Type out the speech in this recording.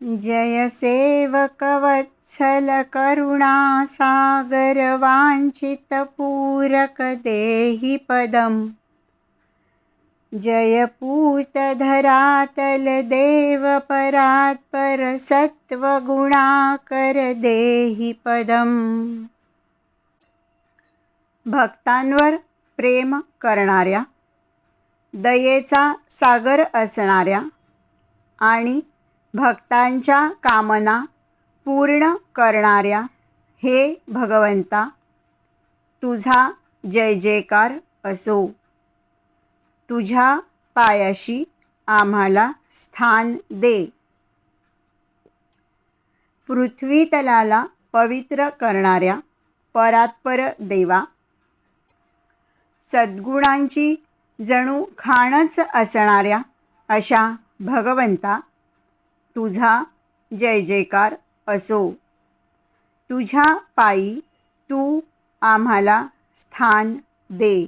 जय सेवकवत्सल करुणासागर वाञ्छितपूरक देहि पदम् जय पूतधरातल देव परात्पर देहि पदम् भक्तांवर प्रेम करणाऱ्या दयेचा सागर असणाऱ्या आणि भक्तांच्या कामना पूर्ण करणाऱ्या हे भगवंता तुझा जय जयकार असो. तुझ्या पायाशी आम्हाला स्थान दे. पृथ्वीतलाला पवित्र करणाऱ्या परात्पर देवा सद्गुणांची जणू खाणच असणाऱ्या अशा भगवंता तुझा जय जयकार असो. तुझ्या पायी तू आम्हाला स्थान दे.